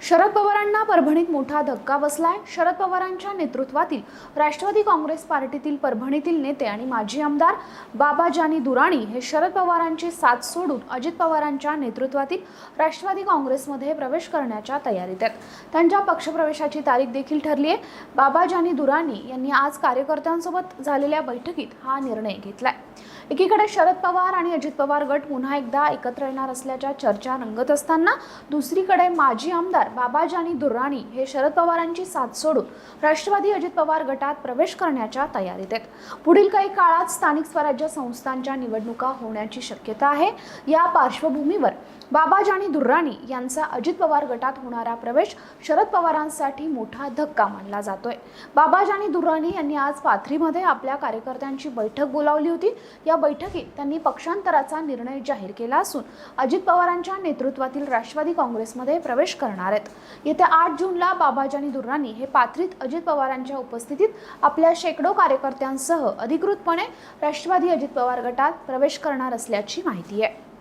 शरद पवारांना परभणीत मोठा धक्का बसलाय. शरद पवारांच्या नेतृत्वातील राष्ट्रवादी काँग्रेस पार्टीतील परभणीतील नेते आणि माजी आमदार बाबा जानी दुराणी हे शरद पवारांची साथ सोडून अजित पवारांच्या नेतृत्वातील राष्ट्रवादी काँग्रेसमध्ये प्रवेश करण्याच्या तयारीत आहेत. त्यांच्या पक्षप्रवेशाची तारीख देखील ठरली आहे बाबा जानी दुराणी यांनी आज कार्यकर्त्यांसोबत झालेल्या बैठकीत हा निर्णय घेतलाय. एकीकडे शरद पवार आणि अजित पवार गट पुन्हा एकदा एकत्र येणार असल्याच्या चर्चा रंगत असताना दुसरीकडे माजी आमदार बाबाजानी दुर्राणी हे शरद पवारांची साथ सोडून राष्ट्रवादी अजित पवार गटात प्रवेश करण्याच्या तयारीत आहेत. पुढील काही काळात स्थानिक स्वराज्य संस्थांच्या निवडणुका होण्याची शक्यता आहे. या पार्श्वभूमीवर बाबाजानी दुर्राणी यांचा अजित पवार गटात होणारा प्रवेश शरद पवारांसाठी मोठा धक्का मानला जातोय. बाबाजानी दुर्राणी यांनी आज पाथरीमध्ये आपल्या कार्यकर्त्यांची बैठक बोलावली होती. या बैठकीत त्यांनी पक्षांतराचा निर्णय जाहीर केला असून अजित पवारांच्या नेतृत्वातील राष्ट्रवादी काँग्रेसमध्ये प्रवेश करणार आहेत. येत्या आठ जूनला बाबाजानी दुर्राणी हे पाथरीत अजित पवारांच्या उपस्थितीत आपल्या शेकडो कार्यकर्त्यांसह अधिकृतपणे राष्ट्रवादी अजित पवार गटात प्रवेश करणार असल्याची माहिती आहे.